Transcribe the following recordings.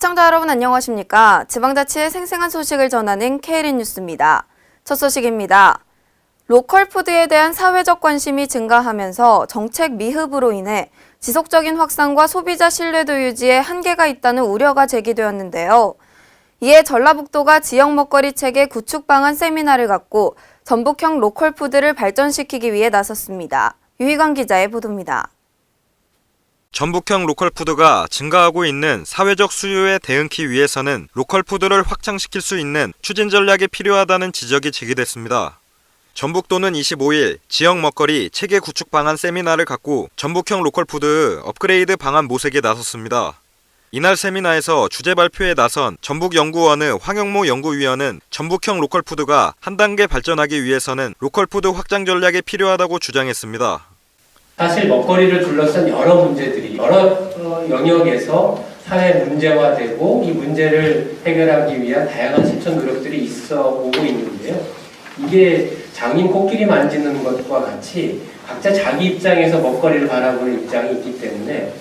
시청자 여러분 안녕하십니까? 지방자치의 생생한 소식을 전하는 KLN 뉴스입니다. 첫 소식입니다. 로컬 푸드에 대한 사회적 관심이 증가하면서 정책 미흡으로 인해 지속적인 확산과 소비자 신뢰도 유지에 한계가 있다는 우려가 제기되었는데요. 이에 전라북도가 지역 먹거리 체계 구축 방안 세미나를 갖고 전북형 로컬 푸드를 발전시키기 위해 나섰습니다. 유희관 기자의 보도입니다. 전북형 로컬푸드가 증가하고 있는 사회적 수요에 대응하기 위해서는 로컬푸드를 확장시킬 수 있는 추진 전략이 필요하다는 지적이 제기됐습니다. 전북도는 25일 지역 먹거리 체계 구축 방안 세미나를 갖고 전북형 로컬푸드 업그레이드 방안 모색에 나섰습니다. 이날 세미나에서 주제 발표에 나선 전북연구원의 황영모 연구위원은 전북형 로컬푸드가 한 단계 발전하기 위해서는 로컬푸드 확장 전략이 필요하다고 주장했습니다. 사실 먹거리를 둘러싼 여러 문제들이 여러 어, 영역에서 사회 문제화되고 이 문제를 해결하기 위한 다양한 실천 노력들이 있어 오고 있는데요. 이게 장인 코끼리 만지는 것과 같이 각자 자기 입장에서 먹거리를 바라보는 입장이 있기 때문에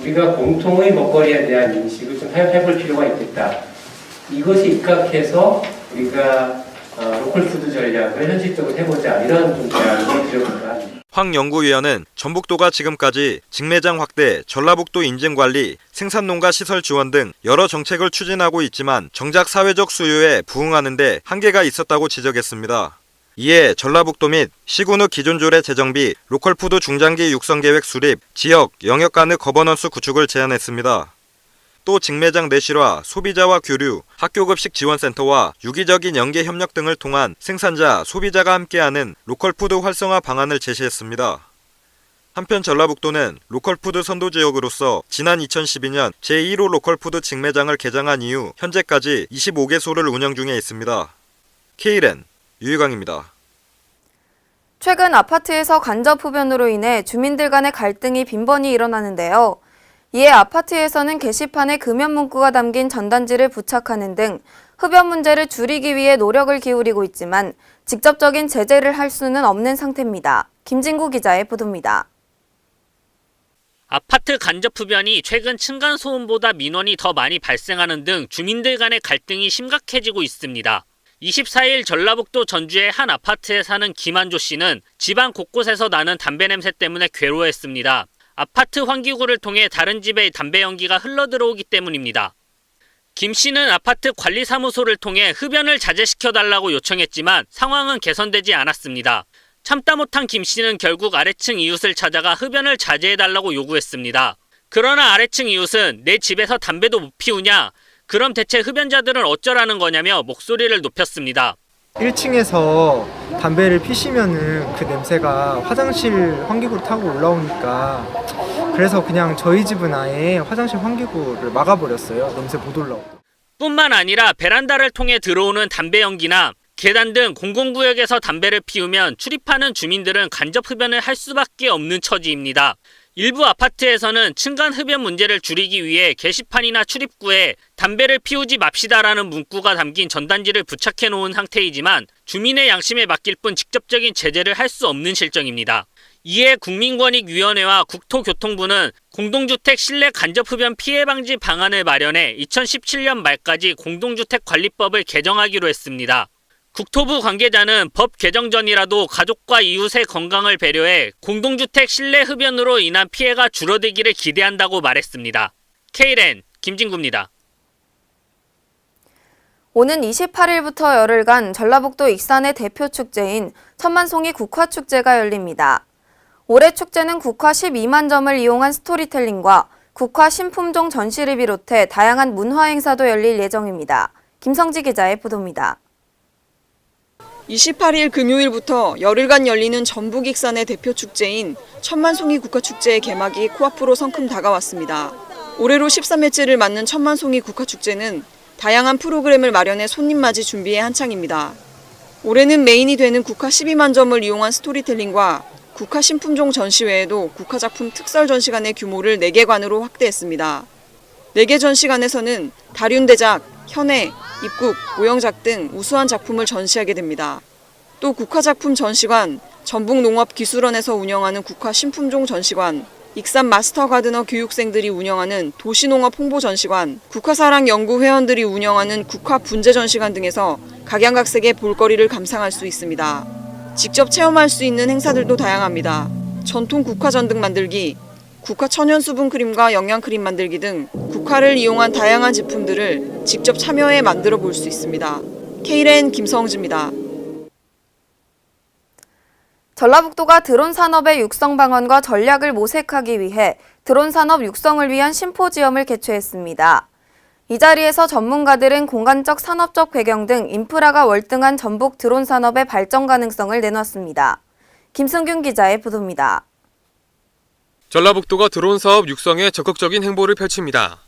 우리가 공통의 먹거리에 대한 인식을 좀 해- 해볼 필요가 있겠다. 이것이 입각해서 우리가 어, 로컬 푸드 전략을 현실적으로 해보자 이런 좀 제안을 드려볼까 합니다. 황 연구위원은 전북도가 지금까지 직매장 확대, 전라북도 인증관리, 생산농가 시설 지원 등 여러 정책을 추진하고 있지만 정작 사회적 수요에 부응하는데 한계가 있었다고 지적했습니다. 이에 전라북도 및 시군의 기존 조례 재정비, 로컬푸드 중장기 육성 계획 수립, 지역, 영역 간의 거버넌스 구축을 제안했습니다. 또 직매장 내실화, 소비자와 교류, 학교급식 지원센터와 유기적인 연계 협력 등을 통한 생산자, 소비자가 함께하는 로컬푸드 활성화 방안을 제시했습니다. 한편 전라북도는 로컬푸드 선도 지역으로서 지난 2012년 제1호 로컬푸드 직매장을 개장한 이후 현재까지 25개소를 운영 중에 있습니다. K랜 유희광입니다. 최근 아파트에서 간접 흡연으로 인해 주민들 간의 갈등이 빈번히 일어나는데요. 이에 아파트에서는 게시판에 금연 문구가 담긴 전단지를 부착하는 등 흡연 문제를 줄이기 위해 노력을 기울이고 있지만 직접적인 제재를 할 수는 없는 상태입니다. 김진구 기자의 보도입니다. 아파트 간접 흡연이 최근 층간 소음보다 민원이 더 많이 발생하는 등 주민들 간의 갈등이 심각해지고 있습니다. 24일 전라북도 전주의 한 아파트에 사는 김한조 씨는 집안 곳곳에서 나는 담배 냄새 때문에 괴로워했습니다. 아파트 환기구를 통해 다른 집에 담배 연기가 흘러 들어오기 때문입니다. 김 씨는 아파트 관리사무소를 통해 흡연을 자제시켜 달라고 요청했지만 상황은 개선되지 않았습니다. 참다 못한 김 씨는 결국 아래층 이웃을 찾아가 흡연을 자제해 달라고 요구했습니다. 그러나 아래층 이웃은 내 집에서 담배도 못 피우냐? 그럼 대체 흡연자들은 어쩌라는 거냐며 목소리를 높였습니다. 1층에서 담배를 피시면은 그 냄새가 화장실 환기구를 타고 올라오니까 그래서 그냥 저희 집은 아예 화장실 환기구를 막아버렸어요. 냄새 못 올라오고. 뿐만 아니라 베란다를 통해 들어오는 담배 연기나 계단 등 공공구역에서 담배를 피우면 출입하는 주민들은 간접 흡연을 할 수밖에 없는 처지입니다. 일부 아파트에서는 층간 흡연 문제를 줄이기 위해 게시판이나 출입구에 담배를 피우지 맙시다라는 문구가 담긴 전단지를 부착해 놓은 상태이지만 주민의 양심에 맡길 뿐 직접적인 제재를 할 수 없는 실정입니다. 이에 국민권익위원회와 국토교통부는 공동주택 실내 간접 흡연 피해 방지 방안을 마련해 2017년 말까지 공동주택 관리법을 개정하기로 했습니다. 국토부 관계자는 법 개정 전이라도 가족과 이웃의 건강을 배려해 공동주택 실내 흡연으로 인한 피해가 줄어들기를 기대한다고 말했습니다. K랜 김진구입니다. 오는 28일부터 열흘간 전라북도 익산의 대표 축제인 천만송이 국화축제가 열립니다. 올해 축제는 국화 12만 점을 이용한 스토리텔링과 국화 신품종 전시를 비롯해 다양한 문화 행사도 열릴 예정입니다. 김성지 기자의 보도입니다. 28일 금요일부터 열흘간 열리는 전북 익산의 대표 축제인 천만송이 국화축제의 개막이 코앞으로 성큼 다가왔습니다. 올해로 13회째를 맞는 천만송이 국화축제는 다양한 프로그램을 마련해 손님 맞이 준비에 한창입니다. 올해는 메인이 되는 국화 12만 점을 이용한 스토리텔링과 국화 신품종 전시 외에도 국화 작품 특설 전시관의 규모를 4개 관으로 확대했습니다. 4개 전시관에서는 다륜 대작, 현해, 입국, 오영작 등 우수한 작품을 전시하게 됩니다. 또 국화작품 전시관, 전북농업기술원에서 운영하는 국화 신품종 전시관, 익산 마스터 가드너 교육생들이 운영하는 도시농업 홍보 전시관, 국화사랑 연구 회원들이 운영하는 국화 분재 전시관 등에서 각양각색의 볼거리를 감상할 수 있습니다. 직접 체험할 수 있는 행사들도 다양합니다. 전통 국화 전 등 만들기, 국화 천연 수분 크림과 영양 크림 만들기 등 국화를 이용한 다양한 제품들을 직접 참여해 만들어 볼 수 있습니다. K랜 김성지입니다. 전라북도가 드론 산업의 육성 방안과 전략을 모색하기 위해 드론 산업 육성을 위한 심포지엄을 개최했습니다. 이 자리에서 전문가들은 공간적 산업적 배경 등 인프라가 월등한 전북 드론 산업의 발전 가능성을 내놨습니다. 김승균 기자의 보도입니다. 전라북도가 드론 사업 육성에 적극적인 행보를 펼칩니다.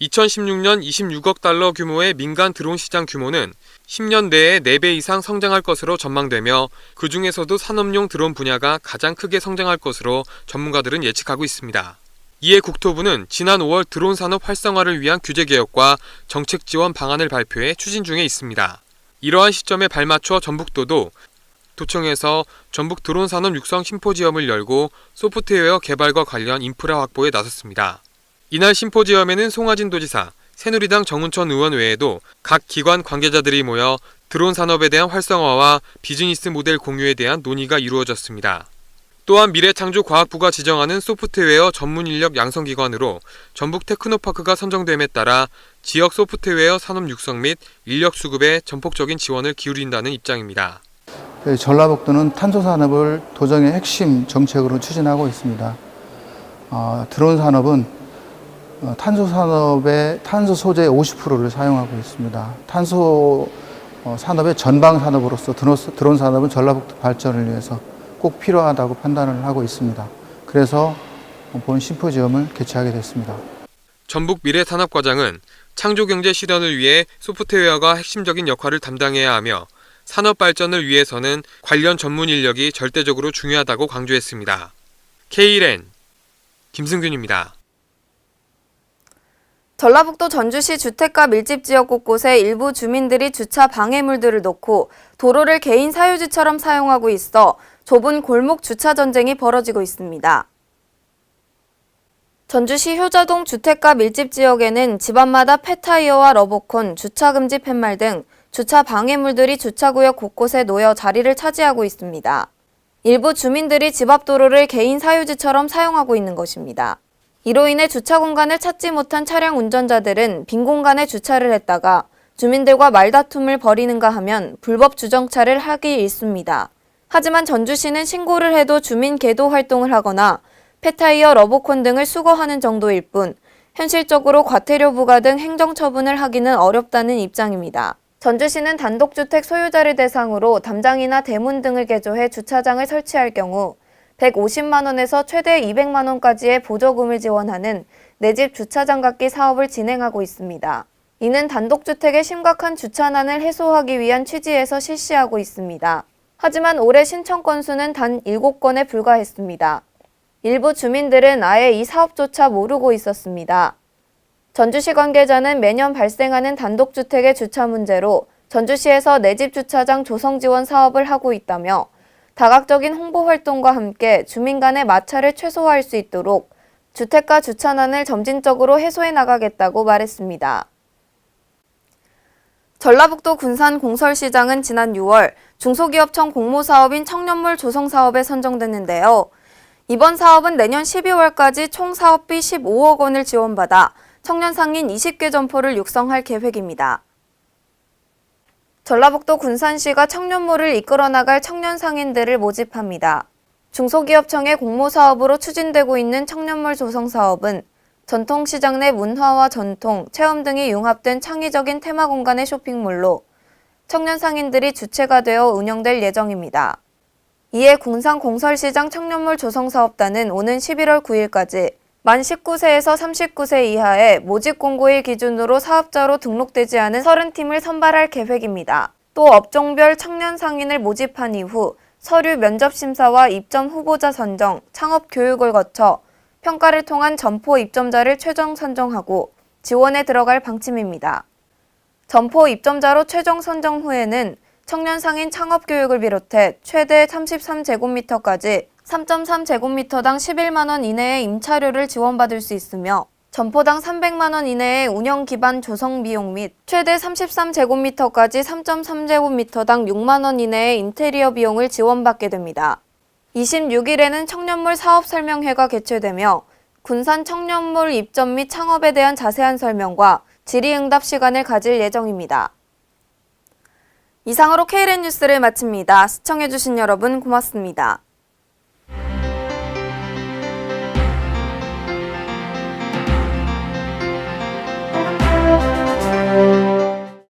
2016년 26억 달러 규모의 민간 드론 시장 규모는 10년 내에 4배 이상 성장할 것으로 전망되며 그 중에서도 산업용 드론 분야가 가장 크게 성장할 것으로 전문가들은 예측하고 있습니다. 이에 국토부는 지난 5월 드론 산업 활성화를 위한 규제 개혁과 정책 지원 방안을 발표해 추진 중에 있습니다. 이러한 시점에 발맞춰 전북도도 도청에서 전북 드론 산업 육성 심포지엄을 열고 소프트웨어 개발과 관련 인프라 확보에 나섰습니다. 이날 심포지엄에는 송하진 도지사, 새누리당 정운천 의원 외에도 각 기관 관계자들이 모여 드론 산업에 대한 활성화와 비즈니스 모델 공유에 대한 논의가 이루어졌습니다. 또한 미래창조과학부가 지정하는 소프트웨어 전문 인력 양성기관으로 전북 테크노파크가 선정됨에 따라 지역 소프트웨어 산업 육성 및 인력 수급에 전폭적인 지원을 기울인다는 입장입니다. 그 전라북도는 탄소 산업을 도정의 핵심 정책으로 추진하고 있습니다. 어, 드론 산업은 어, 탄소 산업의 탄소 소재의 50%를 사용하고 있습니다. 탄소 어, 산업의 전방 산업으로서 드론 산업은 전라북도 발전을 위해서 꼭 필요하다고 판단을 하고 있습니다. 그래서 본 심포지엄을 개최하게 됐습니다. 전북 미래산업과장은 창조경제 실현을 위해 소프트웨어가 핵심적인 역할을 담당해야 하며 산업 발전을 위해서는 관련 전문 인력이 절대적으로 중요하다고 강조했습니다. K랜 김승균입니다. 전라북도 전주시 주택가 밀집 지역 곳곳에 일부 주민들이 주차 방해물들을 놓고 도로를 개인 사유지처럼 사용하고 있어 좁은 골목 주차 전쟁이 벌어지고 있습니다. 전주시 효자동 주택가 밀집 지역에는 집안마다 폐타이어와 러버콘, 주차금지 팻말 등 주차 방해물들이 주차구역 곳곳에 놓여 자리를 차지하고 있습니다. 일부 주민들이 집 앞 도로를 개인 사유지처럼 사용하고 있는 것입니다. 이로 인해 주차 공간을 찾지 못한 차량 운전자들은 빈 공간에 주차를 했다가 주민들과 말다툼을 벌이는가 하면 불법 주정차를 하기 일쑤입니다. 하지만 전주시는 신고를 해도 주민 계도 활동을 하거나 폐타이어 러버콘 등을 수거하는 정도일 뿐 현실적으로 과태료 부과 등 행정 처분을 하기는 어렵다는 입장입니다. 전주시는 단독주택 소유자를 대상으로 담장이나 대문 등을 개조해 주차장을 설치할 경우 150만 원에서 최대 200만 원까지의 보조금을 지원하는 내 집 주차장 갖기 사업을 진행하고 있습니다. 이는 단독주택의 심각한 주차난을 해소하기 위한 취지에서 실시하고 있습니다. 하지만 올해 신청 건수는 단 7건에 불과했습니다. 일부 주민들은 아예 이 사업조차 모르고 있었습니다. 전주시 관계자는 매년 발생하는 단독주택의 주차 문제로 전주시에서 내 집 주차장 조성 지원 사업을 하고 있다며 다각적인 홍보 활동과 함께 주민 간의 마찰을 최소화할 수 있도록 주택가 주차난을 점진적으로 해소해 나가겠다고 말했습니다. 전라북도 군산 공설시장은 지난 6월 중소기업청 공모사업인 청년몰 조성사업에 선정됐는데요. 이번 사업은 내년 12월까지 총 사업비 15억 원을 지원받아 청년 상인 20개 점포를 육성할 계획입니다. 전라북도 군산시가 청년몰을 이끌어 나갈 청년 상인들을 모집합니다. 중소기업청의 공모사업으로 추진되고 있는 청년몰 조성 사업은 전통시장 내 문화와 전통, 체험 등이 융합된 창의적인 테마 공간의 쇼핑몰로 청년 상인들이 주체가 되어 운영될 예정입니다. 이에 군산 공설시장 청년몰 조성사업단은 오는 11월 9일까지 만 19세에서 39세 이하의 모집 공고일 기준으로 사업자로 등록되지 않은 30팀을 선발할 계획입니다. 또 업종별 청년 상인을 모집한 이후 서류 면접 심사와 입점 후보자 선정, 창업 교육을 거쳐 평가를 통한 점포 입점자를 최종 선정하고 지원에 들어갈 방침입니다. 점포 입점자로 최종 선정 후에는 청년 상인 창업 교육을 비롯해 최대 33제곱미터까지 3.3제곱미터당 11만 원 이내의 임차료를 지원받을 수 있으며 점포당 300만 원 이내의 운영 기반 조성 비용 및 최대 33제곱미터까지 3.3제곱미터당 6만 원 이내의 인테리어 비용을 지원받게 됩니다. 26일에는 청년몰 사업 설명회가 개최되며 군산 청년몰 입점 및 창업에 대한 자세한 설명과 질의응답 시간을 가질 예정입니다. 이상으로 KLN 뉴스를 마칩니다. 시청해주신 여러분 고맙습니다.